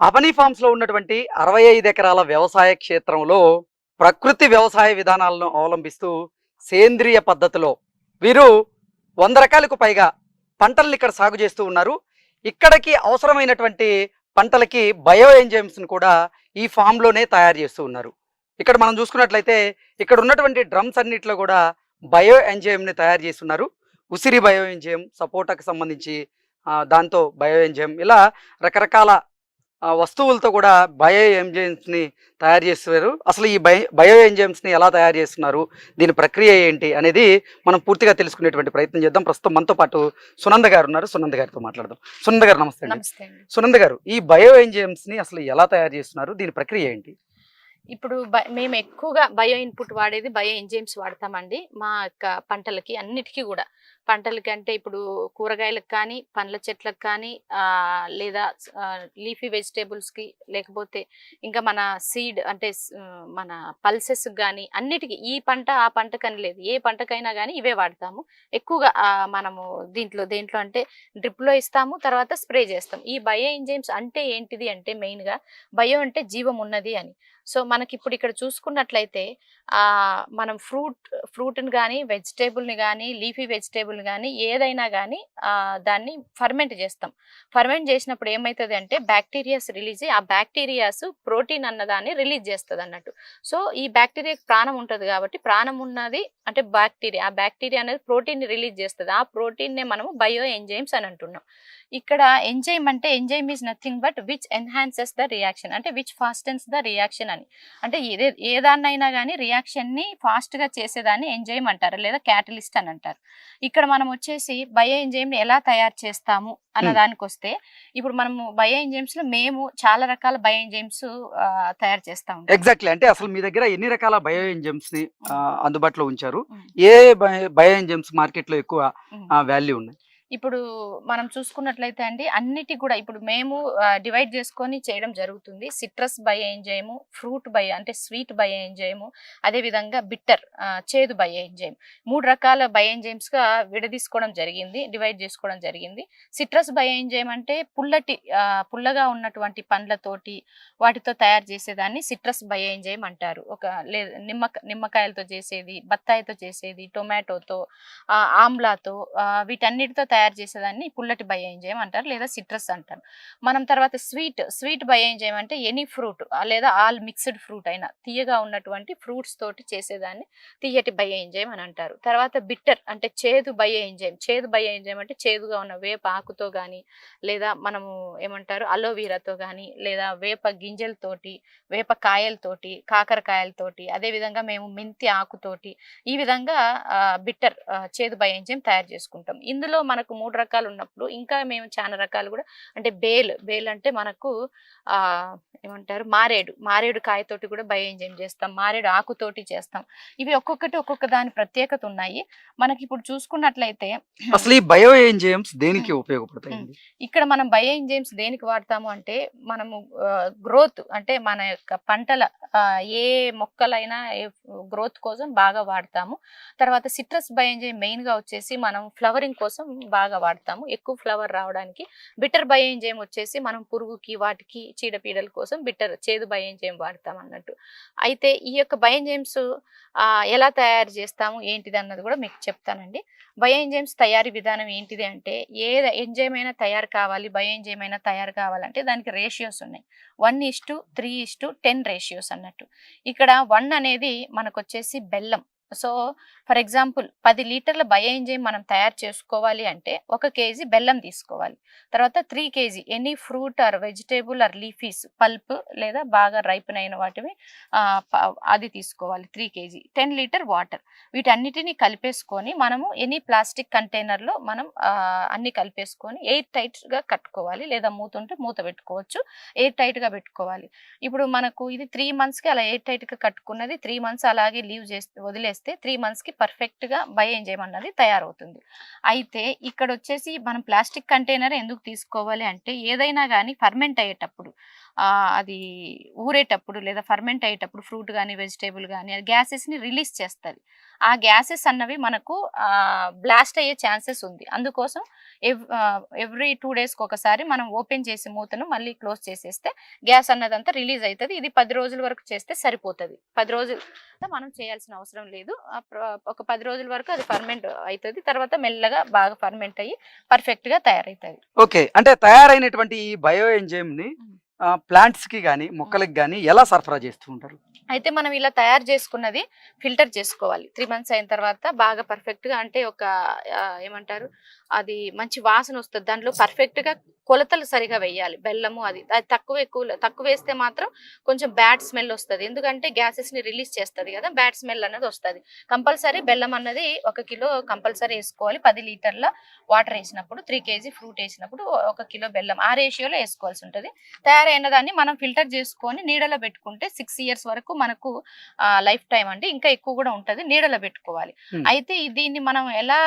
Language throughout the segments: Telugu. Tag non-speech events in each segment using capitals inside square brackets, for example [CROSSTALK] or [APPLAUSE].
అవని ఫార్మ్స్లో ఉన్నటువంటి అరవై ఐదు ఎకరాల వ్యవసాయ క్షేత్రంలో ప్రకృతి వ్యవసాయ విధానాలను అవలంబిస్తూ సేంద్రియ పద్ధతిలో వీరు వంద రకాలకు పైగా పంటలను ఇక్కడ సాగు చేస్తూ ఉన్నారు. ఇక్కడికి అవసరమైనటువంటి పంటలకి బయో ఎంజైమ్స్ని కూడా ఈ ఫామ్లోనే తయారు చేస్తూ ఉన్నారు. ఇక్కడ మనం చూసుకున్నట్లయితే ఇక్కడ ఉన్నటువంటి డ్రమ్స్ అన్నిట్లో కూడా బయో ఎంజైమ్ని తయారు చేస్తున్నారు. ఉసిరి బయో ఎంజైమ్ సపోటాకి సంబంధించి దాంతో బయో ఎంజైమ్ ఇలా రకరకాల వస్తువులతో కూడా బయో ఎంజైమ్స్ని తయారు చేస్తున్నారు అసలు ఈ బయో బయో ఎంజైమ్స్ని ఎలా తయారు చేస్తున్నారు? దీని ప్రక్రియ ఏంటి? అనేది మనం పూర్తిగా తెలుసుకునేటువంటి ప్రయత్నం చేద్దాం. ప్రస్తుతం మనతో పాటు సునంద గారు ఉన్నారు. సునంద గారితో మాట్లాడదాం. సునంద గారు నమస్తే అండి. సునంద గారు ఈ బయో ఎంజైమ్స్ని అసలు ఎలా తయారు చేస్తున్నారు? దీని ప్రక్రియ ఏంటి? ఇప్పుడు బ- మేము ఎక్కువగా బయో ఇన్పుట్ వాడేది బయో ఎంజైమ్స్ వాడతామండి. మా యొక్క పంటలకి అన్నిటికీ కూడా. పంటలకి అంటే ఇప్పుడు కూరగాయలకు కానీ పండ్ల చెట్లకు కానీ లేదా లీఫీ వెజిటేబుల్స్కి లేకపోతే ఇంకా మన సీడ్ అంటే మన పల్సెస్ కానీ అన్నిటికీ ఈ పంట ఆ పంటకని లేదు. ఏ పంటకైనా కానీ ఇవే వాడతాము. ఎక్కువగా మనము దీంట్లో దేంట్లో అంటే డ్రిప్లో ఇస్తాము తర్వాత స్ప్రే చేస్తాం. ఈ బయో ఎంజైమ్స్ అంటే ఏంటిది అంటే మెయిన్గా బయో అంటే జీవం ఉన్నది అని. సో మనకి ఇప్పుడు ఇక్కడ చూసుకున్నట్లయితే మనం ఫ్రూట్ ఫ్రూట్ని కానీ వెజిటేబుల్ని కానీ లీఫీ వెజిటేబుల్ని కానీ ఏదైనా కానీ దాన్ని ఫర్మెంట్ చేస్తాం. ఫర్మెంట్ చేసినప్పుడు ఏమవుతుంది అంటే బ్యాక్టీరియాస్ రిలీజ్ ఆ బ్యాక్టీరియాస్ ప్రోటీన్ అన్నదాన్ని రిలీజ్ చేస్తుంది అన్నట్టు. సో ఈ బ్యాక్టీరియాకి ప్రాణం ఉంటుంది కాబట్టి ప్రాణం ఉన్నది అంటే బ్యాక్టీరియా. ఆ బ్యాక్టీరియా అనేది ప్రోటీన్ రిలీజ్ చేస్తుంది. ఆ ప్రోటీన్నే మనము బయో ఎంజైమ్స్ అని అంటున్నాం. ఇక్కడ ఎంజైమ్ అంటే enzyme is nothing but which enhances the reaction అంటే విచ్ ఫాస్టెన్స్ ద రియాక్షన్ అని. అంటే ఏదే ఏ దాన్నైనా కానీ రియాక్షన్ని ఫాస్ట్గా చేసేదాన్ని ఎంజైమ్ అంటారు లేదా క్యాటలిస్ట్ అని అంటారు. ఇక్కడ మనం వచ్చేసి బయో ఎంజైమ్ని ఎలా తయారు చేస్తాము అన్న Hmm. దానికి వస్తే ఇప్పుడు మనము బయో ఎంజైమ్స్లో మేము చాలా రకాల బయో ఎంజైమ్స్ తయారు చేస్తా ఉంటాం. ఎగ్జాక్ట్లీ అంటే అసలు మీ దగ్గర ఎన్ని రకాల బయో ఎంజైమ్స్ని అందుబాటులో ఉంచారు? ఉమ్. ఏ బయో ఎంజైమ్స్ మార్కెట్లో ఎక్కువ ఉమ్. వాల్యూ ఉన్నాయి? ఇప్పుడు మనం చూసుకున్నట్లయితే అండి అన్నిటి కూడా ఇప్పుడు మేము డివైడ్ చేసుకొని చేయడం జరుగుతుంది. సిట్రస్ బయ ఎంజైము ఫ్రూట్ బయ అంటే స్వీట్ బయ ఎంజైము అదేవిధంగా బిట్టర్ చేదు బయ ఎంజైమ్ మూడు రకాల బయ ఎంజైమ్స్గా విడదీసుకోవడం జరిగింది డివైడ్ చేసుకోవడం జరిగింది. సిట్రస్ బయ ఎంజైమ్ అంటే పుల్లటి పుల్లగా ఉన్నటువంటి పండ్లతోటి వాటితో తయారు చేసేదాన్ని సిట్రస్ బయ ఎంజైమ్ అంటారు. ఒక లే నిమ్మక నిమ్మకాయలతో చేసేది బత్తాయితో చేసేది టొమాటోతో ఆమ్లాతో వీటన్నిటితో తయారు తయారు చేసేదాన్ని పుల్లటి బయ ఎంజైమ్ అంటారు లేదా సిట్రస్ అంటారు. మనం తర్వాత స్వీట్ స్వీట్ బయ ఎంజైమ్ అంటే ఎనీ ఫ్రూట్ లేదా ఆల్ మిక్స్డ్ ఫ్రూట్ అయినా తీయగా ఉన్నటువంటి ఫ్రూట్స్ తోటి చేసేదాన్ని తీయటి బయ ఎంజైమ్ అని అంటారు. తర్వాత బిట్టర్ అంటే చేదు బయ ఎంజైమ్ చేదు బయ అంటే చేదుగా ఉన్న వేప ఆకుతో కానీ లేదా మనము ఏమంటారు అలోవీరాతో కానీ లేదా వేప గింజలతోటి వేప కాయలతోటి కాకరకాయలతోటి అదేవిధంగా మేము మెంతి ఆకుతోటి ఈ విధంగా బిట్టర్ చేదు బయ ఎంజైమ్ తయారు చేసుకుంటాం. ఇందులో మనకు మూడు రకాలు ఉన్నప్పుడు ఇంకా మేము చాలా రకాలు కూడా అంటే బేల్ బేల్ అంటే మనకు ఆ ఏమంటారు? మారేడు మారేడు కాయతోటి కూడా బయ ఎంజైమ్ చేస్తాం మారేడు ఆకుతోటి చేస్తాం. ఇవి ఒక్కొక్కటి ఒక్కొక్క దాని ప్రత్యేకత ఉన్నాయి. మనకి ఇప్పుడు చూసుకున్నట్లయితే [CLEARS THROAT] అసలు ఈ బయో ఎంజైమ్స్ దేనికి ఉపయోగపడతాయండి? ఇక్కడ మనం బయో ఎంజైమ్స్ దేనికి వాడతాము అంటే మనము గ్రోత్ అంటే మన యొక్క పంటల ఏ మొక్కలైనా ఏ గ్రోత్ కోసం బాగా వాడతాము. తర్వాత సిట్రస్ బయో ఎంజైమ్ మెయిన్గా వచ్చేసి మనం ఫ్లవరింగ్ కోసం బాగా వాడతాము. ఎక్కువ ఫ్లవర్ రావడానికి బిట్టర్ బయోఎంజైమ్ వచ్చేసి మనం పురుగుకి వాటికి చీడపీడల కోసం బిట్టర్ చేదు బయోఎంజైమ్ వాడతాం అన్నట్టు. అయితే ఈ యొక్క బయోఎంజైమ్స్ ఎలా తయారు చేస్తాము ఏంటిది అన్నది కూడా మీకు చెప్తానండి. బయోఎంజైమ్స్ తయారీ విధానం ఏంటిది అంటే ఏ ఎంజైమ్ అయినా తయారు కావాలి బయోఎంజైమ్ అయినా తయారు కావాలంటే దానికి రేషియోస్ ఉన్నాయి. One is to three is to ten ratios అన్నట్టు. ఇక్కడ వన్ అనేది మనకు వచ్చేసి బెల్లం. సో ఫర్ ఎగ్జాంపుల్ పది లీటర్ల బయోఎంజైమ్ మనం తయారు చేసుకోవాలి అంటే ఒక కేజీ బెల్లం తీసుకోవాలి. తర్వాత three KG any fruit or vegetable or leafies pulp లేదా బాగా రైపన్ అయిన వాటివి అది తీసుకోవాలి three KG. Ten litre water. వీటన్నిటిని కలిపేసుకొని మనము ఎనీ ప్లాస్టిక్ కంటైనర్లో మనం అన్ని కలిపేసుకొని ఎయిర్ టైట్గా కట్టుకోవాలి లేదా మూత ఉంటే మూత పెట్టుకోవచ్చు. ఎయిర్ టైట్గా పెట్టుకోవాలి. ఇప్పుడు మనకు ఇది త్రీ మంత్స్కి అలా ఎయిర్ టైట్గా కట్టుకున్నది త్రీ మంత్స్ అలాగే లీవ్ చేస్తే వదిలేస్తే త్రీ మంత్స్కి పర్ఫెక్ట్గా బయ ఎంజైమ్ అన్నది తయారవుతుంది. అయితే ఇక్కడ వచ్చేసి మనం ప్లాస్టిక్ కంటైనర్ ఎందుకు తీసుకోవాలి అంటే ఏదైనా కానీ ఫర్మెంట్ అయ్యేటప్పుడు అది ఊరేటప్పుడు లేదా ఫర్మెంట్ అయ్యేటప్పుడు ఫ్రూట్ కానీ వెజిటేబుల్ కానీ అది గ్యాసెస్ని రిలీజ్ చేస్తుంది. ఆ గ్యాసెస్ అన్నవి మనకు బ్లాస్ట్ అయ్యే ఛాన్సెస్ ఉంది. అందుకోసం ఎవ్రీ టూ డేస్కి ఒకసారి మనం ఓపెన్ చేసి మూతను మళ్ళీ క్లోజ్ చేసేస్తే గ్యాస్ అన్నదంతా రిలీజ్ అవుతుంది ఇది పది రోజుల వరకు చేస్తే సరిపోతుంది. పది రోజులు మనం చేయాల్సిన అవసరం లేదు. ఒక పది రోజుల వరకు అది ఫర్మెంట్ అవుతుంది తర్వాత మెల్లగా బాగా ఫర్మెంట్ అయ్యి పర్ఫెక్ట్గా తయారవుతుంది ఓకే. అంటే తయారైనటువంటి ఈ బయో ఎంజైమ్ ని మ్మ్. ప్లాంట్స్కి గానీ మొక్కలకి గానీ ఎలా సరఫరా చేస్తూ ఉంటారు? అయితే మనం ఇలా తయారు చేసుకున్నది ఫిల్టర్ చేసుకోవాలి. త్రీ మంత్స్ అయిన తర్వాత బాగా పర్ఫెక్ట్గా అంటే ఒక ఏమంటారు? అది మంచి వాసన వస్తుంది. దాంట్లో పర్ఫెక్ట్గా కొలతలు సరిగా వేయాలి బెల్లము అది. అది తక్కువ ఎక్కువ తక్కువ వేస్తే మాత్రం కొంచెం బ్యాడ్ స్మెల్ వస్తుంది. ఎందుకంటే గ్యాసెస్ని రిలీజ్ చేస్తుంది కదా బ్యాడ్ స్మెల్ అనేది వస్తుంది. కంపల్సరీ బెల్లం అన్నది ఒక కిలో కంపల్సరీ వేసుకోవాలి. పది లీటర్ల వాటర్ వేసినప్పుడు త్రీ కేజీ ఫ్రూట్ వేసినప్పుడు ఒక కిలో బెల్లం ఆ రేషియోలో వేసుకోవాల్సి ఉంటుంది. తయారైన దాన్ని మనం ఫిల్టర్ చేసుకొని నీడలో పెట్టుకుంటే సిక్స్ ఇయర్స్ వరకు మనకు లైఫ్ టైం అండి. ఇంకా ఎక్కువ కూడా ఉంటది. నీడలో పెట్టుకోవాలి. అయితే దీన్ని మనం ఎలా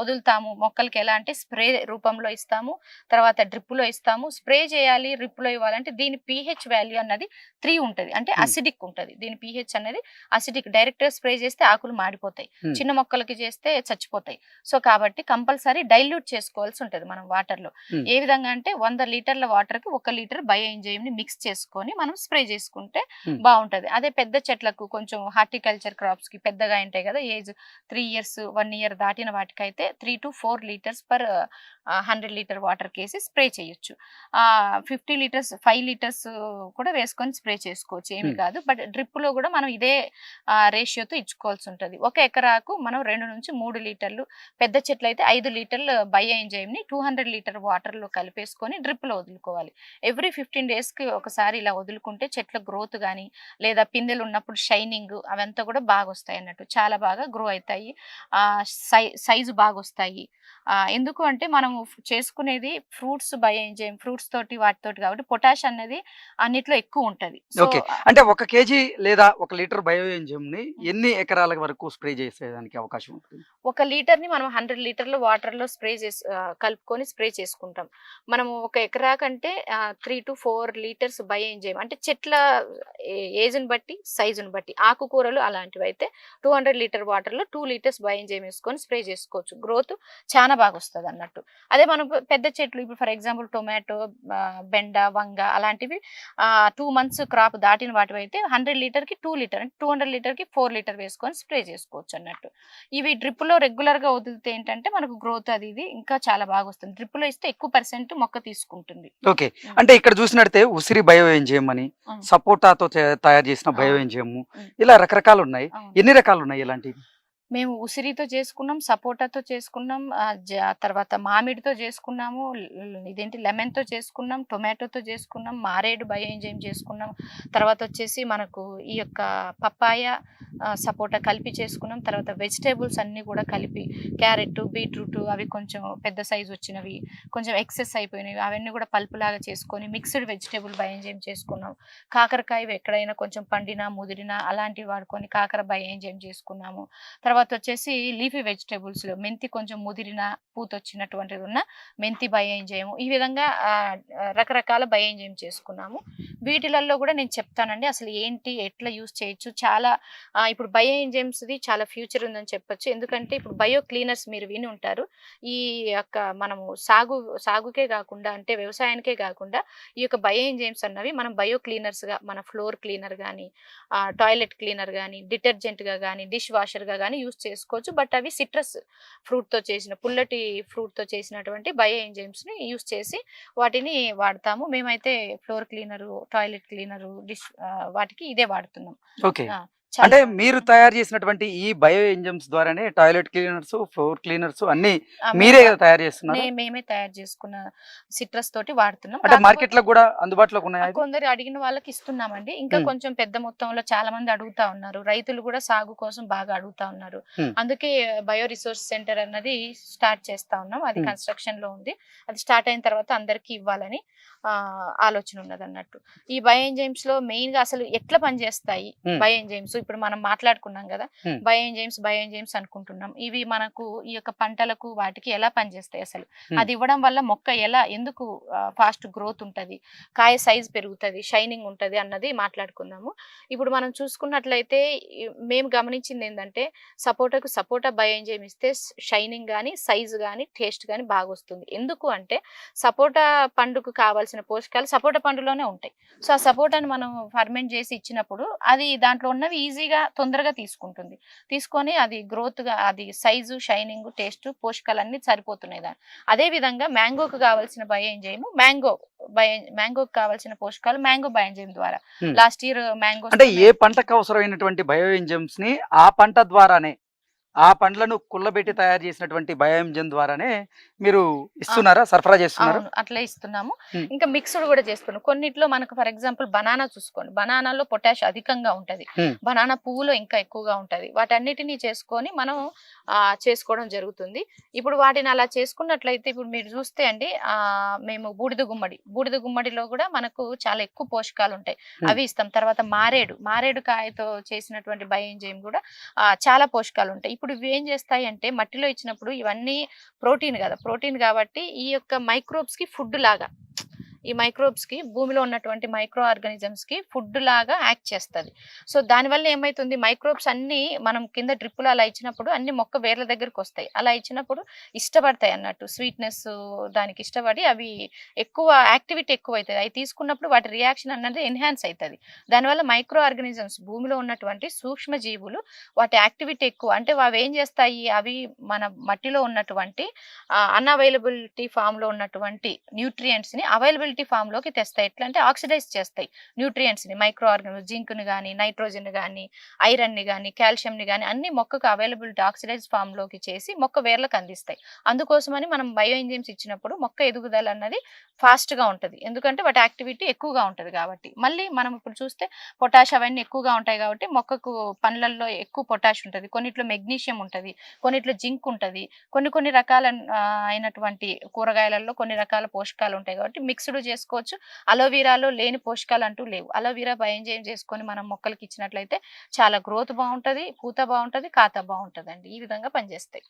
వదులుతాము? మొక్కలకి ఎలా అంటే స్ప్రే రూపంలో ఇస్తాము తర్వాత డ్రిప్లో ఇస్తాము స్ప్రే చేయాలి డ్రిప్లో ఇవ్వాలంటే దీని పిహెచ్ వాల్యూ అన్నది త్రీ ఉంటది అంటే. అసిడిక్ ఉంటది దీని పిహెచ్ అనేది అసిడిక్ డైరెక్ట్ స్ప్రే చేస్తే ఆకులు మాడిపోతాయి. చిన్న మొక్కలకి చేస్తే చచ్చిపోతాయి సో కాబట్టి కంపల్సరీ డైల్యూట్ చేసుకోవాల్సి ఉంటది మనం వాటర్లో. ఏ విధంగా అంటే వంద లీటర్ల వాటర్కి ఒక లీటర్ బయో ఎంజైమ్ని మిక్స్ చేసుకొని మనం స్ప్రే చేసుకుంటే. బాగుంటది అదే పెద్ద చెట్లకు కొంచెం హార్టికల్చర్ క్రాప్స్కి పెద్దగా ఉంటాయి కదా age three years one year దాటిన వాటికైతే three to four litres per hundred litre water కేసి స్ప్రే చేయొచ్చు. ఆ ఫిఫ్టీ లీటర్స్ ఫైవ్ లీటర్స్ కూడా వేసుకొని స్ప్రే చేసుకోవచ్చు ఏమి. కాదు. బట్ డ్రిప్లో కూడా మనం ఇదే రేషియోతో ఇచ్చుకోవాల్సి ఉంటది. ఒక ఎకరాకు మనం రెండు నుంచి మూడు లీటర్లు పెద్ద చెట్లు అయితే ఐదు లీటర్లు బయో ఎంజైమ్ని టూ హండ్రెడ్ లీటర్ వాటర్లో కలిపేసుకొని డ్రిప్లో వదులుకోవాలి. ఎవ్రీ ఫిఫ్టీన్ డేస్కి ఒకసారి ఇలా వదులుకుంటే చెట్ల గ్రోత్ కానీ లేదా పిందెలు ఉన్నప్పుడు షైనింగ్ అవంతా కూడా బాగా వస్తాయి అన్నట్టు. చాలా బాగా గ్రో అవుతాయి. సై సైజు బాగా వస్తాయి ఎందుకు అంటే మనము చేసుకునేది ఫ్రూట్స్ బయో ఎంజైమ్ ఫ్రూట్స్ తోటి వాటితోటి కాబట్టి పొటాష్ అనేది అన్నిట్లో ఎక్కువ ఉంటది. Okay. అంటే ఒక కేజీ లేదా ఒక లీటర్ బయో ఎంజైమ్ని ఎన్ని ఎకరాల వరకు స్ప్రే చేసేదానికి అవకాశం ఉంటుంది? ఒక లీటర్ని మనం హండ్రెడ్ లీటర్లు వాటర్లో స్ప్రే చేసి కలుపుకొని స్ప్రే చేసుకుంటాం. మనము ఒక ఎకరా కంటే three to four litres bio enzyme అంటే చెట్ల ఏజ్ని బట్టి సైజుని బట్టి ఆకుకూరలు అలాంటివి అయితే టూ హండ్రెడ్ లీటర్ వాటర్లో టూ లీటర్స్ బై ఎంజైమ్ వేసుకొని స్ప్రే చేసుకోవచ్చు. గ్రోత్ చాలా బాగా వస్తుంది అన్నట్టు అదే మనం పెద్ద చెట్లు ఇప్పుడు ఫర్ ఎగ్జాంపుల్ టొమాటో బెండ వంగ అలాంటివి టూ మంత్స్ క్రాప్ దాటిన వాటివి అయితే హండ్రెడ్ లీటర్కి టూ లీటర్ అంటే టూ హండ్రెడ్ లీటర్కి ఫోర్ లీటర్ వేసుకొని స్ప్రే చేసుకోవచ్చు అన్నట్టు ఇవి డ్రిప్లో రెగ్యులర్గా వదిలితే ఏంటంటే మనకు గ్రోత్ అది ఇది ఇంకా చాలా బాగా వస్తుంది డ్రిప్లో ఇస్తే ఎక్కువ పర్సెంట్ మొక్క తీసుకుంటుంది. ఓకే. అంటే ఇక్కడ చూసినట్టే ఉసిరి బయో ఎంజైమ్ అని. సపోటాతో తయారు చేసిన బయో ఉమ్. ఇలా రకరకాలు ఉన్నాయి. ఎన్ని రకాలు ఉన్నాయి ఇలాంటివి? మేము ఉసిరితో చేసుకున్నాం సపోటాతో చేసుకున్నాం జ- తర్వాత మామిడితో చేసుకున్నాము ఇదేంటి లెమన్తో చేసుకున్నాం టొమాటోతో చేసుకున్నాం మారేడు బయో ఎంజైమ్ చేసుకున్నాం. తర్వాత వచ్చేసి మనకు ఈ యొక్క పప్పాయ సపోటా కలిపి చేసుకున్నాం. తర్వాత వెజిటేబుల్స్ అన్నీ కూడా కలిపి క్యారెట్ బీట్రూట్ అవి కొంచెం పెద్ద సైజు వచ్చినవి కొంచెం ఎక్సెస్ అయిపోయినవి అవన్నీ కూడా పల్పులాగా చేసుకొని మిక్స్డ్ వెజిటేబుల్ బయో ఎంజైమ్ చేసుకున్నాం. కాకరకాయ ఎక్కడైనా కొంచెం పండినా ముదిరినా అలాంటివి వాడుకొని కాకర బయో ఎంజైమ్ చేసుకున్నాము. తర్వాత వచ్చేసి లీఫీ వెజిటేబుల్స్లో మెంతి కొంచెం ముదిరిన పూత వచ్చినటువంటిది ఉన్న మెంతి బయో ఎంజైమ్ ఈ విధంగా రకరకాల బయో ఎంజైమ్ చేసుకున్నాము. వీటిలలో కూడా నేను చెప్తానండి అసలు ఏంటి ఎట్లా యూస్ చేయొచ్చు చాలా ఇప్పుడు బయో ది చాలా ఫ్యూచర్ ఉందని చెప్పొచ్చు. ఎందుకంటే ఇప్పుడు బయో క్లీనర్స్ మీరు విని ఉంటారు. ఈ యొక్క మనము సాగు సాగుకే కాకుండా అంటే వ్యవసాయానికే కాకుండా ఈ యొక్క బయో ఎంజైమ్స్ అన్నవి మనం బయో క్లీనర్స్గా మన ఫ్లోర్ క్లీనర్ కానీ టాయిలెట్ క్లీనర్ కానీ డిటర్జెంట్గా కానీ డిష్ వాషర్గా కానీ యూస్ చేసుకోవచ్చు. బట్ అవి సిట్రస్ ఫ్రూట్తో చేసిన పుల్లటి ఫ్రూట్తో చేసినటువంటి బయో ఎంజైమ్స్ని యూస్ చేసి వాటిని వాడతాము. మేమైతే floor cleaner toilet cleaner dish వాటికి ఇదే వాడుతున్నాం. అంటే. మీరు తయారు చేసినటువంటి ఈ బయో ఎంజైమ్స్ ద్వారానే టాయిలెట్ క్లీనర్స్ ఫ్లోర్ క్లీనర్స్ అన్ని మీరే తయారు చేస్తున్నారు మేమే తయారు చేసుకున్న సిట్రస్ తోటి వాడుతున్నాం అంటే మార్కెట్లో కూడా అందుబాటులోకి ఉన్నాయా? కొందరు అడిగిన వాళ్ళకి ఇస్తున్నామండి ఇంకా. కొంచెం పెద్ద మొత్తంలో చాలా మంది అడుగుతా ఉన్నారు రైతులు కూడా సాగు కోసం బాగా అడుగుతా ఉన్నారు. అందుకే బయో రిసోర్స్ సెంటర్ అన్నది స్టార్ట్ చేస్తా ఉన్నాం అది. కన్స్ట్రక్షన్లో ఉంది అది స్టార్ట్ అయిన తర్వాత అందరికి ఇవ్వాలని ఆలోచన ఉన్నది అన్నట్టు ఈ బయో ఎంజైమ్స్లో మెయిన్గా అసలు ఎట్లా పనిచేస్తాయి. బయో ఎంజైమ్స్ ఇప్పుడు మనం మాట్లాడుకున్నాం కదా. బయోఎంజైమ్స్ బయోఎంజైమ్స్ అనుకుంటున్నాం. ఇవి మనకు ఈ యొక్క పంటలకు వాటికి ఎలా పనిచేస్తాయి అసలు. అది ఇవ్వడం వల్ల మొక్క ఎలా ఎందుకు ఫాస్ట్ గ్రోత్ ఉంటది? కాయ సైజ్ పెరుగుతుంది షైనింగ్ ఉంటది అన్నది మాట్లాడుకుందాము. ఇప్పుడు మనం చూసుకున్నట్లయితే మేము గమనించింది ఏంటంటే సపోటాకు సపోటా బయోఎంజైమ్ ఇస్తే షైనింగ్ కానీ సైజ్ కానీ టేస్ట్ కానీ బాగా వస్తుంది. ఎందుకు అంటే సపోటా పండుకు కావాల్సిన పోషకాలు సపోటా పండులోనే ఉంటాయి. సో ఆ సపోటాని మనం ఫర్మెంట్ చేసి ఇచ్చినప్పుడు అది దాంట్లో ఉన్నవి ఈజీగా తొందరగా తీసుకుంటుంది. తీసుకొని అది గ్రోత్గా అది సైజు షైనింగ్ టేస్ట్ పోషకాలు అన్ని సరిపోతున్నాయి దాని అదే విధంగా మ్యాంగోకు కావాల్సిన బయోఎంజైమ్ మ్యాంగో బయో మ్యాంగోకి కావాల్సిన పోషకాలు మ్యాంగో బయోఎంజైమ్ ద్వారా. లాస్ట్ ఇయర్ మ్యాంగో అంటే ఏ పంటకు అవసరమైనటువంటి బయో ఎంజమ్స్ని ఆ పంట ద్వారానే ఆ పండ్లను కుళ్ళబెట్టి తయారు చేసినటువంటి బయో ఎంజమ్ ద్వారానే మీరు ఇస్తున్నారా? సరఫరా చేస్తున్నారా? అట్లా ఇస్తున్నాము. ఇంకా మిక్స్డ్ కూడా చేస్తున్నాం కొన్నిట్లో మనకు ఫర్ ఎగ్జాంపుల్ బనానా చూసుకోండి. బనానాలో పొటాష్ అధికంగా ఉంటది. బనానా పువ్వులో ఇంకా ఎక్కువగా ఉంటది. వాటన్నిటిని చేసుకొని మనం ఆ చేసుకోవడం జరుగుతుంది. ఇప్పుడు వాటిని అలా చేసుకున్నట్లయితే ఇప్పుడు మీరు చూస్తే అండి ఆ మేము బూడిద గుమ్మడి. బూడిద గుమ్మడిలో కూడా మనకు చాలా ఎక్కువ పోషకాలు ఉంటాయి. అవి ఇస్తాం. తర్వాత మారేడు. మారేడు కాయతో చేసినటువంటి బయోఎంజైమ్ కూడా చాలా పోషకాలు ఉంటాయి. ఇప్పుడు ఇవి ఏం చేస్తాయి అంటే మట్టిలో ఇచ్చినప్పుడు ఇవన్నీ ప్రోటీన్ కదా ప్రోటీన్ కాబట్టి ఈ యొక్క మైక్రోబ్స్కి ఫుడ్ లాగా. ఈ మైక్రోబ్స్కి భూమిలో ఉన్నటువంటి మైక్రో ఆర్గానిజమ్స్కి ఫుడ్ లాగా యాక్ట్ చేస్తుంది. సో దానివల్ల ఏమైతుంది? మైక్రోబ్స్ అన్ని మనం కింద డ్రిప్పులు అలా ఇచ్చినప్పుడు అన్ని మొక్క వేర్ల దగ్గరికి వస్తాయి. అలా ఇచ్చినప్పుడు ఇష్టపడతాయి అన్నట్టు. స్వీట్నెస్ దానికి ఇష్టపడి అవి ఎక్కువ యాక్టివిటీ ఎక్కువ అవుతుంది అవి తీసుకున్నప్పుడు వాటి రియాక్షన్ అన్నది ఎన్హాన్స్ అవుతుంది దానివల్ల మైక్రో ఆర్గానిజమ్స్ భూమిలో ఉన్నటువంటి సూక్ష్మ జీవులు వాటి యాక్టివిటీ ఎక్కువ. అంటే అవి ఏం చేస్తాయి? అవి మన మట్టిలో ఉన్నటువంటి అన్అవైలబిలిటీ ఫామ్లో ఉన్నటువంటి న్యూట్రియంట్స్ని అవైలబిలిటీ ఫామ్లోకి తెస్తాయి. ఎట్లా అంటే ఆక్సిడైజ్ చేస్తాయి. న్యూట్రియంట్స్ని మైక్రో ఆర్గానిజం జింక్ని కానీ నైట్రోజన్ కానీ ఐరన్ని కానీ కాల్షియం ని కానీ అన్ని మొక్కకు అవైలబిలిటీ ఆక్సిడైజ్ ఫామ్లోకి చేసి మొక్క వేర్లకు అందిస్తాయి. అందుకోసమని మనం బయో ఎంజైమ్స్ ఇచ్చినప్పుడు మొక్క ఎదుగుదల అన్నది ఫాస్ట్గా ఉంటుంది. ఎందుకంటే వాటి యాక్టివిటీ ఎక్కువగా ఉంటది కాబట్టి. మళ్ళీ మనం ఇప్పుడు చూస్తే పొటాష్ అవన్నీ ఎక్కువగా ఉంటాయి కాబట్టి మొక్కకు పండ్లల్లో ఎక్కువ పొటాష్ ఉంటుంది. కొన్నిట్లో మెగ్నీషియం ఉంటది. కొన్నిట్లో జింక్ ఉంటది. కొన్ని కొన్ని రకాల అయినటువంటి కూరగాయలలో కొన్ని రకాల పోషకాలు ఉంటాయి కాబట్టి మిక్స్డ్ చేసుకోవచ్చు. అలోవీరాలో లేని పోషకాలు అంటూ లేవు. అలోవీరా భయంజయం చేసుకొని మనం మొక్కలకి ఇచ్చినట్లయితే చాలా గ్రోత్ బాగుంటది పూత బాగుంటది కాత బాగుంటదండి. ఈ విధంగా పనిచేస్తాయి.